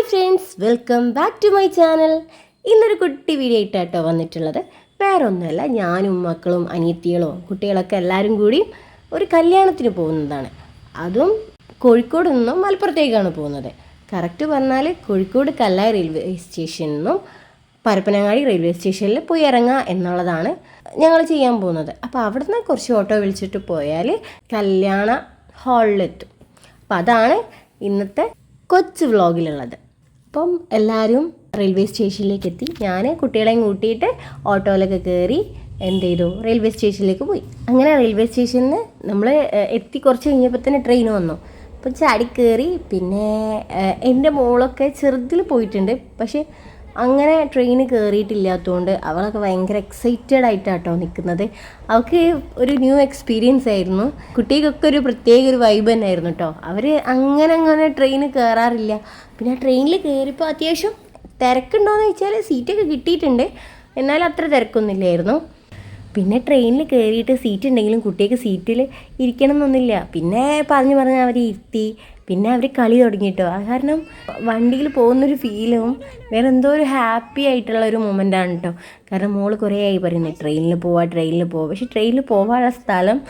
Hi friends welcome back to my channel. ഇന്നൊരു കുട്ടി video ആയിട്ടാട്ടോ വന്നിട്ടുള്ളത്. വേറെ ഒന്നുമല്ല ഞാനും മക്കളും അനിയത്തികളും കുട്ടികളൊക്കെ എല്ലാവരും കൂടി ഒരു കല്യാണത്തിന് പോകുന്നതാണ്. അതും കോഴിക്കോട് നിന്നും മലപ്പുറത്തേക്കാണ് പോകുന്നത്. കറക്റ്റ് പറഞ്ഞാൽ കോഴിക്കോട് കല്ലായി റെയിൽവേ സ്റ്റേഷനിൽ നിന്നും പരപ്പനങ്ങാടി റെയിൽവേ സ്റ്റേഷനിൽ പോയി ഇറങ്ങുക എന്നുള്ളതാണ് ഞങ്ങൾ ചെയ്യാൻ പോകുന്നത്. അപ്പോൾ അവിടുന്ന് കുറച്ച് ഓട്ടോ വിളിച്ചിട്ട് പോയാൽ കല്യാണ ഹാളിലെത്തും. അപ്പോൾ അതാണ് ഇന്നത്തെ കൊച്ചു വ്ളോഗിലുള്ളത്. അപ്പം എല്ലാവരും റെയിൽവേ സ്റ്റേഷനിലേക്ക് എത്തി ഞാൻ കുട്ടികളെയും കൂട്ടിയിട്ട് ഓട്ടോയിലൊക്കെ കയറി എന്ത് ചെയ്തു റെയിൽവേ സ്റ്റേഷനിലേക്ക് പോയി. അങ്ങനെ റെയിൽവേ സ്റ്റേഷനിൽ നമ്മൾ എത്തി കുറച്ച് കഴിഞ്ഞപ്പോൾ തന്നെ ട്രെയിൻ വന്നു. അപ്പം ചാടി കയറി പിന്നെ എന്റെ മോളൊക്കെ ചെറുതിൽ പോയിട്ടുണ്ട്. പക്ഷേ അങ്ങനെ ട്രെയിൻ കയറിയിട്ടില്ലാത്തതുകൊണ്ട് അവളൊക്കെ ഭയങ്കര എക്സൈറ്റഡ് ആയിട്ടാട്ടോ നിൽക്കുന്നത് അവൾക്ക് ഒരു ന്യൂ എക്സ്പീരിയൻസ് ആയിരുന്നു. കുട്ടികൾക്കൊക്കെ ഒരു പ്രത്യേക ഒരു വൈബ് തന്നെയായിരുന്നു കേട്ടോ അവർ അങ്ങനെ അങ്ങനെ ട്രെയിൻ കയറാറില്ല പിന്നെ ട്രെയിനിൽ കയറിയപ്പോൾ അത്യാവശ്യം തിരക്കുണ്ടോയെന്ന് ചോദിച്ചാൽ സീറ്റൊക്കെ കിട്ടിയിട്ടുണ്ട്. എന്നാൽ അത്ര തിരക്കൊന്നുമില്ലായിരുന്നു. പിന്നെ ട്രെയിനിൽ കയറിയിട്ട് സീറ്റ് ഉണ്ടെങ്കിലും കുട്ടികൾക്ക് സീറ്റിൽ ഇരിക്കണം എന്നൊന്നുമില്ല പിന്നെ പറഞ്ഞു പറഞ്ഞ് അവർ ഇരുത്തി. പിന്നെ അവർ കളി തുടങ്ങിയിട്ടോ അത് കാരണം വണ്ടിയിൽ പോകുന്നൊരു ഫീലും വേറെ എന്തോ ഒരു ഹാപ്പി ആയിട്ടുള്ള ഒരു മൊമെന്റാണ് കേട്ടോ കാരണം മോൾ കുറേ ആയി പറയുന്നത് ട്രെയിനിൽ പോവാ ട്രെയിനിൽ പോവാ. പക്ഷെ ട്രെയിനിൽ പോകാനുള്ള സ്ഥലം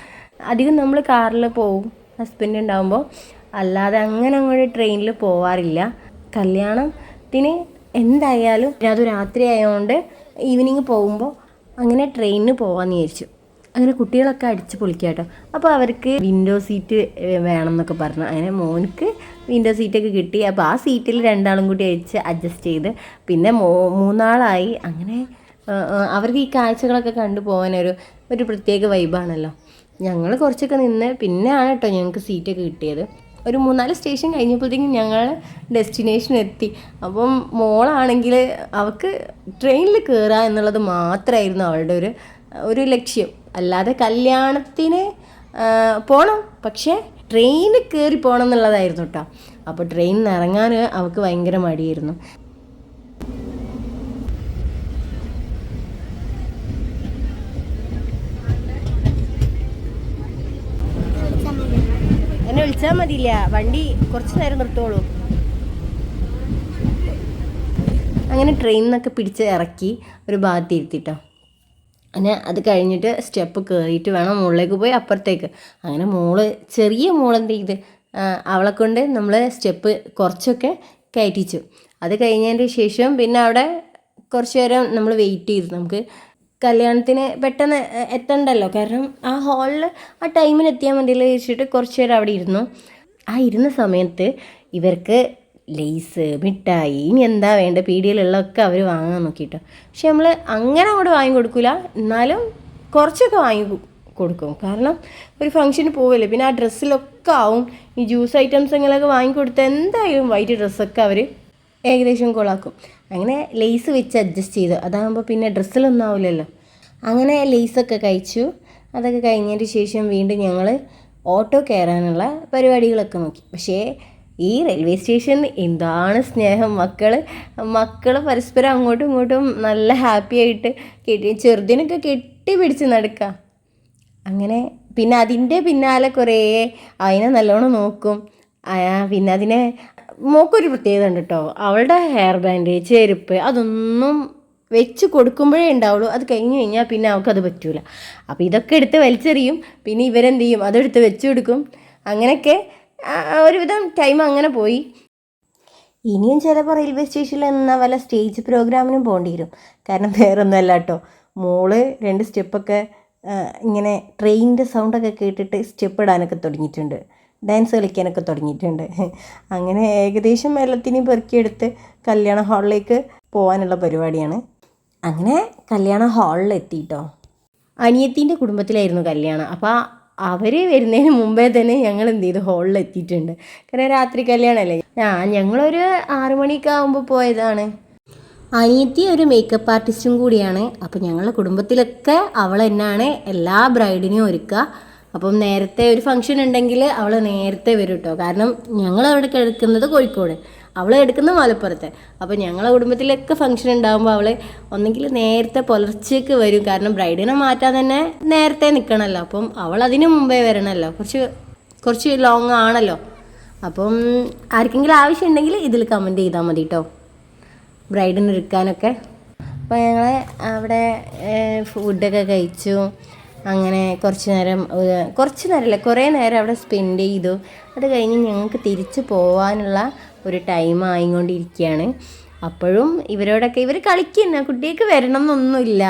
അധികം നമ്മൾ കാറിൽ പോവും. ഹസ്ബൻഡ് ഉണ്ടാകുമ്പോൾ അല്ലാതെ അങ്ങനെ അങ്ങോട്ട് ട്രെയിനിൽ പോവാറില്ല. കല്യാണത്തിന് എന്തായാലും അത് രാത്രി ആയതുകൊണ്ട് ഈവനിങ് പോകുമ്പോൾ അങ്ങനെ ട്രെയിനിന് പോകാമെന്ന് വിചാരിച്ചു. അങ്ങനെ കുട്ടികളൊക്കെ അടിച്ച് പൊളിക്കുക കേട്ടോ. അപ്പോൾ അവർക്ക് വിൻഡോ സീറ്റ് വേണം എന്നൊക്കെ പറഞ്ഞു. അങ്ങനെ മോനക്ക് വിൻഡോ സീറ്റൊക്കെ കിട്ടി. അപ്പോൾ ആ സീറ്റിൽ രണ്ടാളും കൂടി അടിച്ച് അഡ്ജസ്റ്റ് ചെയ്ത് പിന്നെ മോ മൂന്നാളായി. അങ്ങനെ അവർക്ക് ഈ കാഴ്ചകളൊക്കെ കണ്ടു പോകാനൊരു ഒരു പ്രത്യേക വൈബാണല്ലോ ഞങ്ങൾ കുറച്ചൊക്കെ നിന്ന് പിന്നെയാണ് കേട്ടോ ഞങ്ങൾക്ക് സീറ്റൊക്കെ കിട്ടിയത്. ഒരു മൂന്നാൽ സ്റ്റേഷൻ കഴിഞ്ഞപ്പോഴത്തേക്കും ഞങ്ങൾ ഡെസ്റ്റിനേഷൻ എത്തി. അപ്പം മോളാണെങ്കിൽ അവൾക്ക് ട്രെയിനിൽ കയറുക എന്നുള്ളത് മാത്രമായിരുന്നു അവളുടെ ഒരു ഒരു ലക്ഷ്യം. അല്ലാതെ കല്യാണത്തിന് പോകണം പക്ഷേ ട്രെയിനിൽ കയറി പോകണം എന്നുള്ളതായിരുന്നു കേട്ടോ അപ്പോൾ ട്രെയിനിൽ ഇറങ്ങാൻ അവൾക്ക് ഭയങ്കര മടിയായിരുന്നു. എന്നെ വിളിച്ചാൽ മതിയില്ല. വണ്ടി കുറച്ച് നേരം നിർത്തോളൂ അങ്ങനെ ട്രെയിനിൽ നിന്നൊക്കെ പിടിച്ച് ഇറക്കി ഒരു ഭാഗത്ത് ഇരുത്തിട്ടോ അങ്ങനെ അത് കഴിഞ്ഞിട്ട് സ്റ്റെപ്പ് കയറിയിട്ട് വേണം മുകളിലേക്ക് പോയി അപ്പുറത്തേക്ക്. അങ്ങനെ മോൾ ചെറിയ മോളെന്ത് ചെയ്ത്? അവളെ കൊണ്ട് നമ്മൾ സ്റ്റെപ്പ് കുറച്ചൊക്കെ കയറ്റിച്ചു. അത് കഴിഞ്ഞതിന്റെ ശേഷം പിന്നെ അവിടെ കുറച്ച് നേരം നമ്മൾ വെയിറ്റ് ചെയ്തു. നമുക്ക് കല്യാണത്തിന് പെട്ടെന്ന് എത്തണ്ടല്ലോ. കാരണം ആ ഹാളിൽ ആ ടൈമിന് എത്തിയാൽ മതിയല്ലോ വെച്ചിട്ട് കുറച്ച് നേരം അവിടെ ഇരുന്നു. ആ ഇരുന്ന സമയത്ത് ഇവർക്ക് ലേസ് മിഠായി ഇനി എന്താ വേണ്ട? പീടികയിലുള്ളതൊക്കെ അവർ വാങ്ങാൻ നോക്കിയിട്ടോ പക്ഷെ നമ്മൾ അങ്ങനെ അങ്ങോട്ട് വാങ്ങി കൊടുക്കില്ല എന്നാലും കുറച്ചൊക്കെ വാങ്ങി കൊടുക്കും. കാരണം ഒരു ഫംഗ്ഷന് പോവില്ലേ? പിന്നെ ആ ഡ്രസ്സിലൊക്കെ ആവും. ഈ ജ്യൂസ് ഐറ്റംസ് എങ്ങനെയൊക്കെ വാങ്ങിക്കൊടുത്താൽ എന്തായാലും വൈറ്റ് ഡ്രസ്സൊക്കെ അവർ ഏകദേശം കൊളാക്കും. അങ്ങനെ ലേസ് വെച്ച് അഡ്ജസ്റ്റ് ചെയ്തു. അതാകുമ്പോൾ പിന്നെ ഡ്രസ്സിലൊന്നും ആവില്ലല്ലോ അങ്ങനെ ലേസൊക്കെ കഴിച്ചു. അതൊക്കെ കഴിഞ്ഞതിന് ശേഷം വീണ്ടും ഞങ്ങൾ ഓട്ടോ കയറാനുള്ള പരിപാടികളൊക്കെ നോക്കി. പക്ഷേ ഈ റെയിൽവേ സ്റ്റേഷൻ എന്താണ് സ്നേഹം? മക്കൾ മക്കൾ പരസ്പരം അങ്ങോട്ടും ഇങ്ങോട്ടും നല്ല ഹാപ്പി ആയിട്ട് കെട്ടി ചെറുതിനൊക്കെ കെട്ടി പിടിച്ച് നടക്കുക അങ്ങനെ പിന്നെ അതിന്റെ പിന്നാലെ കുറേ അതിനെ നല്ലോണം നോക്കും. പിന്നെ അതിനെ മോക്കൊരു പ്രത്യേകത ഉണ്ട് കേട്ടോ അവളുടെ ഹെയർ ബാൻഡ് ചെരുപ്പ് അതൊന്നും വെച്ച് കൊടുക്കുമ്പോഴേ ഉണ്ടാവുള്ളൂ. അത് കഴിഞ്ഞ് കഴിഞ്ഞാൽ പിന്നെ അവൾക്കത് പറ്റൂല. അപ്പോൾ ഇതൊക്കെ എടുത്ത് വലിച്ചെറിയും. പിന്നെ ഇവരെന്ത് ചെയ്യും? അതെടുത്ത് വെച്ച് കൊടുക്കും. അങ്ങനെയൊക്കെ ഒരുവിധം ടൈം അങ്ങനെ പോയി. ഇനിയും ചിലപ്പോൾ റെയിൽവേ സ്റ്റേഷനിൽ എന്ന വല്ല സ്റ്റേജ് പ്രോഗ്രാമിനും പോകേണ്ടി വരും. കാരണം വേറൊന്നുമല്ല കേട്ടോ മോൾ രണ്ട് സ്റ്റെപ്പൊക്കെ ഇങ്ങനെ ട്രെയിനിന്റെ സൗണ്ടൊക്കെ കേട്ടിട്ട് സ്റ്റെപ്പ് ഇടാനൊക്കെ തുടങ്ങിയിട്ടുണ്ട്. ഡാൻസ് കളിക്കാനൊക്കെ തുടങ്ങിയിട്ടുണ്ട്. അങ്ങനെ ഏകദേശം എല്ലാത്തിനെയും പെറുക്കിയെടുത്ത് കല്യാണ ഹാളിലേക്ക് പോകാനുള്ള പരിപാടിയാണ്. അങ്ങനെ കല്യാണ ഹാളിൽ എത്തിയിട്ടോ അനിയത്തിന്റെ കുടുംബത്തിലായിരുന്നു കല്യാണം. അപ്പോൾ അവർ വരുന്നതിന് മുമ്പേ തന്നെ ഞങ്ങൾ എന്ത് ചെയ്തു? ഹാളിൽ എത്തിയിട്ടുണ്ട്. കാരണം രാത്രി കല്യാണമല്ലേ ആ ഞങ്ങളൊരു ആറു മണിയൊക്കെ ആകുമ്പോൾ പോയതാണ്. അനിയത്തി ഒരു മേക്കപ്പ് ആർട്ടിസ്റ്റും കൂടിയാണ്. അപ്പോൾ ഞങ്ങളുടെ കുടുംബത്തിലൊക്കെ അവൾ തന്നെയാണ് എല്ലാ ബ്രൈഡിനെയും ഒരുക്കുക. അപ്പം നേരത്തെ ഒരു ഫംഗ്ഷൻ ഉണ്ടെങ്കിൽ അവൾ നേരത്തെ വരും കേട്ടോ കാരണം ഞങ്ങൾ അവിടെ കിടക്കുന്നത് കോഴിക്കോട്. അവൾ എടുക്കുന്ന മലപ്പുറത്തെ. അപ്പോൾ ഞങ്ങളെ കുടുംബത്തിലൊക്കെ ഫംഗ്ഷൻ ഉണ്ടാകുമ്പോൾ അവൾ ഒന്നെങ്കിൽ നേരത്തെ പുലർച്ചയ്ക്ക് വരും. കാരണം ബ്രൈഡിനെ മാറ്റാൻ തന്നെ നേരത്തെ നിൽക്കണമല്ലോ അപ്പം അവൾ അതിന് മുമ്പേ വരണമല്ലോ കുറച്ച് കുറച്ച് ലോങ് ആണല്ലോ. അപ്പം ആർക്കെങ്കിലും ആവശ്യമുണ്ടെങ്കിൽ ഇതിൽ കമന്റ് ചെയ്താൽ മതി കേട്ടോ ബ്രൈഡിന് എടുക്കാനൊക്കെ അപ്പോൾ ഞങ്ങൾ അവിടെ ഫുഡൊക്കെ കഴിച്ചു. അങ്ങനെ കുറച്ച് നേരം കുറച്ച് നേരമല്ല കുറേ നേരം അവിടെ സ്പെൻഡ് ചെയ്തു. അത് കഴിഞ്ഞ് ഞങ്ങൾക്ക് തിരിച്ച് പോകാനുള്ള ഒരു ടൈം ആയിക്കൊണ്ടിരിക്കുകയാണ് അപ്പോഴും ഇവരോടൊക്കെ ഇവർ കളിക്കുന്ന കുട്ടികൾക്ക് വരണം എന്നൊന്നുമില്ല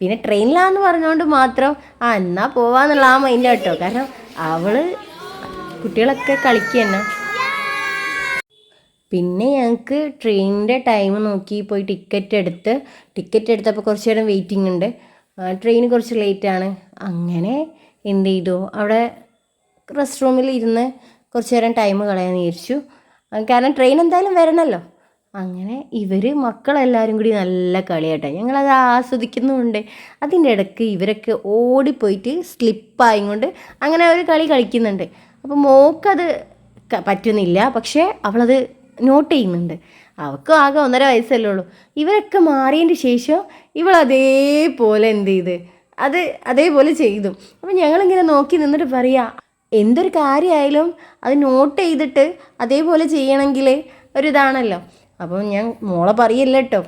പിന്നെ ട്രെയിനിലാന്ന് പറഞ്ഞുകൊണ്ട് മാത്രം ആ എന്നാ പോവാന്നുള്ള ആ മൈൻഡ് കേട്ടോ കാരണം അവൾ കുട്ടികളൊക്കെ കളിക്കുക തന്നെ പിന്നെ ഞങ്ങൾക്ക് ട്രെയിനിന്റെ ടൈം നോക്കി പോയി ടിക്കറ്റ് എടുത്ത് ടിക്കറ്റ് എടുത്തപ്പോൾ കുറച്ച് നേരം വെയിറ്റിംഗ് ഉണ്ട് ട്രെയിൻ കുറച്ച് ലേറ്റാണ് അങ്ങനെ എന്ത് ചെയ്തു? അവിടെ റെസ്റ്റ് റൂമിൽ ഇരുന്ന് കുറച്ച് നേരം ടൈം കളയാൻ വിചാരിച്ചു. കാരണം ട്രെയിൻ എന്തായാലും വരണമല്ലോ അങ്ങനെ ഇവർ മക്കളെല്ലാവരും കൂടി നല്ല കളിയാട്ടോ. ഞങ്ങളത് ആസ്വദിക്കുന്നുമുണ്ട്. അതിന്റെ ഇടയ്ക്ക് ഇവരൊക്കെ ഓടിപ്പോയിട്ട് സ്ലിപ്പായും കൊണ്ട് അങ്ങനെ അവർ കളി കളിക്കുന്നുണ്ട്. അപ്പോൾ മോക്കത് പറ്റുന്നില്ല. പക്ഷേ അവളത് നോട്ട് ചെയ്യുന്നുണ്ട്. അവൾക്കും ആകെ ഒന്നര വയസ്സല്ലേ ഉള്ളൂ. ഇവരൊക്കെ മാറിയതിന്റെ ശേഷം ഇവൾ അതേപോലെ എന്ത് ചെയ്ത്? അത് അതേപോലെ ചെയ്തു. അപ്പം ഞങ്ങളിങ്ങനെ നോക്കി നിന്നിട്ട് പറയാ എന്തൊരു കാര്യമായാലും അത് നോട്ട് ചെയ്തിട്ട് അതേപോലെ ചെയ്യണമെങ്കിൽ ഒരിതാണല്ലോ. അപ്പം ഞാൻ മോളെ പറയില്ല കേട്ടോ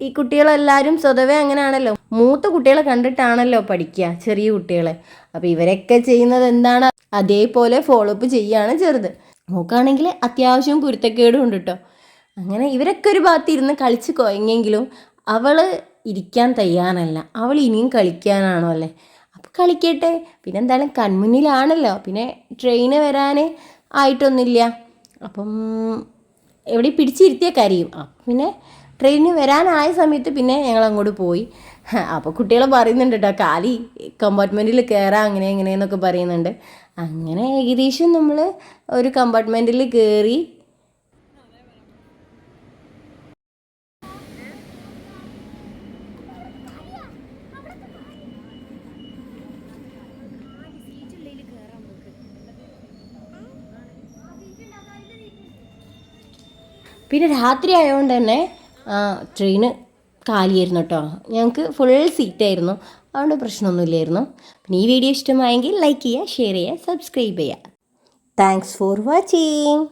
ഈ കുട്ടികളെല്ലാവരും സ്വതവേ അങ്ങനെയാണല്ലോ മൂത്ത കുട്ടികളെ കണ്ടിട്ടാണല്ലോ പഠിക്കുക ചെറിയ കുട്ടികളെ. അപ്പോൾ ഇവരൊക്കെ ചെയ്യുന്നത് എന്താണ്? അതേപോലെ ഫോളോ അപ്പ് ചെയ്യുകയാണ് ചെറുത്. നോക്കുകയാണെങ്കിൽ അത്യാവശ്യം കുരുത്തക്കേടും ഉണ്ട് കേട്ടോ അങ്ങനെ ഇവരൊക്കെ ഒരു ഭാഗത്ത് ഇരുന്ന് കളിച്ച് കൊയങ്ങെങ്കിലും അവൾ ഇരിക്കാൻ തയ്യാറല്ല. അവൾ ഇനിയും കളിക്കാനാണോ അല്ലേ? കളിക്കട്ടെ. പിന്നെ എന്തായാലും കൺമുന്നിലാണല്ലോ. പിന്നെ ട്രെയിന് വരാൻ ആയിട്ടൊന്നുമില്ല. അപ്പം എവിടെ പിടിച്ചിരുത്തിയ കരയും. പിന്നെ ട്രെയിനിന് വരാനായ സമയത്ത് പിന്നെ ഞങ്ങൾ അങ്ങോട്ട് പോയി അപ്പോൾ കുട്ടികൾ പറയുന്നുണ്ട് കേട്ടോ കാലി കമ്പാർട്ട്മെന്റിൽ കയറാം അങ്ങനെ എങ്ങനെയെന്നൊക്കെ പറയുന്നുണ്ട്. അങ്ങനെ ഏകദേശം നമ്മൾ ഒരു കമ്പാർട്ട്മെന്റിൽ കയറി പിന്നെ രാത്രി ആയതുകൊണ്ട് തന്നെ ട്രെയിന് കാലിയായിരുന്നു കേട്ടോ ഞങ്ങൾക്ക് ഫുൾ സീറ്റായിരുന്നു അതുകൊണ്ട് പ്രശ്നമൊന്നുമില്ലായിരുന്നു. പിന്നെ ഈ വീഡിയോ ഇഷ്ടമായെങ്കിൽ ലൈക്ക് ചെയ്യുക ഷെയർ ചെയ്യുക സബ്സ്ക്രൈബ് ചെയ്യുക. Thanks for watching